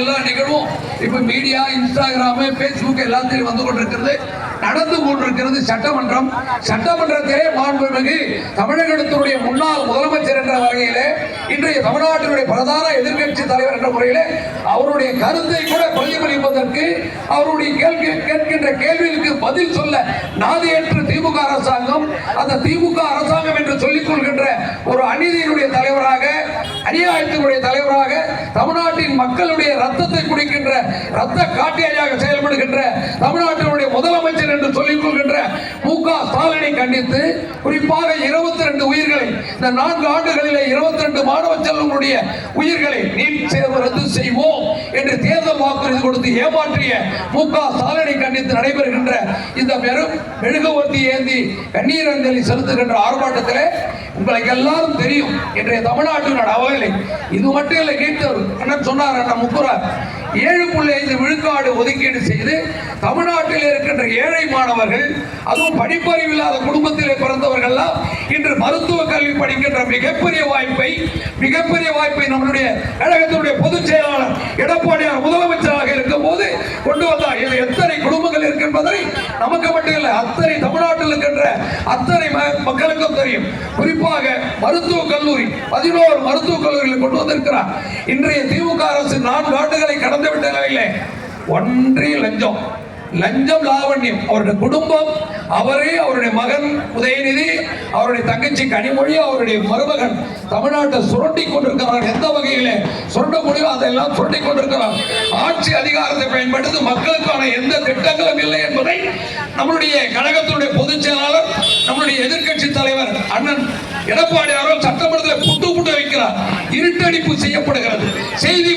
எல்லா நிகழ்வும். இப்ப மீடியா இன்ஸ்டாகிராமு பேஸ்புக் எல்லாத்திலையும் வந்து கொண்டிருக்கிறது. நடந்து கொண்டிருக்கிறது சட்டமன்றம். சட்டமன்றத்திலே மாண்புமிகு தமிழகத்தினுடைய முன்னாள் முதலமைச்சர் என்ற வகையிலே இன்றைய தமிழ்நாட்டினுடைய பிரதான எதிர்க்கட்சி தலைவர் என்ற முறையிலே அவருடைய கருத்தை கூட பிரதிபலிப்பதற்கு அவருடைய கேட்கின்ற கேள்விகளுக்கு பதில் சொல்ல நாதியற்ற திமுக அரசாங்கம் அந்த திமுக அரசாங்கம் என்று சொல்லிக் கொள்கின்ற ஒரு அநீதியினுடைய தலைவராக அநியாயத்தினுடைய தலைவராக தமிழ்நாட்டின் மக்களுடைய ரத்தத்தை குடிக்கின்ற ரத்த காட்டியாரியாக செயல்படுகின்ற தமிழ்நாட்டினுடைய முதலமைச்சர் என்று சொல்லிக் கொள்கின்ற மு க ஸ்டாலினை கண்டித்து குறிப்பாக இருபத்தி ரெண்டு உயிர்களை இந்த நான்கு ஆண்டுகளிலே இருபத்தி ரெண்டு மாணவ செல்வங்களுடைய உயிர்களை நீட் தேர்வு ரத்து செய்வோம். என்று தேர்தல் வாக்குறுதி கொடுத்து ஏமாற்றிய மு க ஸ்டாலினை கண்டித்து நடைபெறுகின்ற இந்த பெரும் மெழுகுவர்த்தி ஏந்தி கண்ணீர் அஞ்சலி செலுத்துகின்ற ஆர்ப்பாட்டத்திலே உங்களுக்கு எல்லாரும் தெரியும். இன்றைய தமிழ்நாட்டின் அவலை இது மட்டும் இல்லை கேட்டவர் அண்ணன் சொன்னார் அண்ணன் முக்குரார் ஏழு புள்ளி ஐந்து விழுக்காடு ஒதுக்கீடு செய்து தமிழ்நாட்டில் இருக்கின்ற ஏழை மாணவர்கள் அதுவும் படிப்பறிவு இல்லாத குடும்பத்திலே பிறந்தவர்கள்லாம் இன்று மருத்துவ கல்வி படிக்கின்ற மிகப்பெரிய வாய்ப்பை மிகப்பெரிய வாய்ப்பை நம்மளுடைய கழகத்தினுடைய பொதுச் செயலாளர் எடப்பாடியார் முதலமைச்சராக இருக்கும் போது கொண்டு வந்தார் இதில் எத்தனை குடும்பங்கள் இருக்கின்றதை நமக்கு மட்டும் இல்லை அத்தனை தமிழ்நாட்டில் இருக்கின்ற அத்தனை ம- மக்களுக்கும் தெரியும். குறிப்பாக மருத்துவக் கல்லூரி பதினோரு மருத்துவக் கல்லூரியில் கொண்டு வந்திருக்கிறார். இன்றைய திமுக அரசு நான்கு ஆண்டுகளை கடந்துவிட்ட நிலையிலே ஒன்றே லஞ்சம். லஞ்சம் லாவண்யம். அவருடைய குடும்பம் அவரே அவருடைய மகன் உதயநிதி அவருடைய தங்கச்சி கனிமொழி அவருடைய மருமகன் தமிழ்நாட்டை சுரண்டி கொண்டிருக்கிறார். எந்த வகையில் சுரண்ட முடியும் அதெல்லாம் சுரண்டி கொண்டிருக்கிறார். ஆட்சி அதிகாரத்தை பயன்படுத்தி மக்களுக்கான எந்த திட்டங்களும் இல்லை என்பதை நம்மளுடைய கழகத்தினுடைய பொதுச் செயலாளர் நம்மளுடைய எதிர்க்கட்சி தலைவர் அண்ணன் எடப்பாடி அவர்கள் சட்டமன்றத்தில் புட்டு புட்டு வைக்கிறார். இருட்டடிப்பு செய்யப்படுகிறது. செய்தி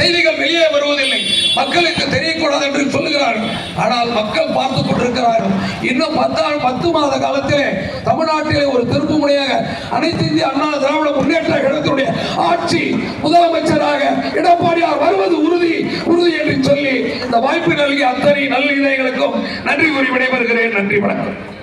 செய்திகள் வெளியே வருவதில்லை. மக்களுக்கு தெரியக்கூடாது என்று சொல்லுகிறார்கள். ஆனால் மக்கள் பார்த்துக் கொண்டிருக்கிறார்கள். இன்னும் பத்தாண்டு பத்து மாத காலத்திலே தமிழ்நாட்டிலே ஒரு திருப்பு முனையாக அனைத்து இந்திய அண்ணா திராவிட முன்னேற்ற கழகத்துடைய ஆட்சி முதலமைச்சராக எடப்பாடியார் வருவது உறுதி உறுதி என்று சொல்லி இந்த வாய்ப்பு நல்கிய அத்தனை நல்ல இதயங்களுக்கும் நன்றி கூறி விடைபெறுகிறேன். நன்றி வணக்கம்.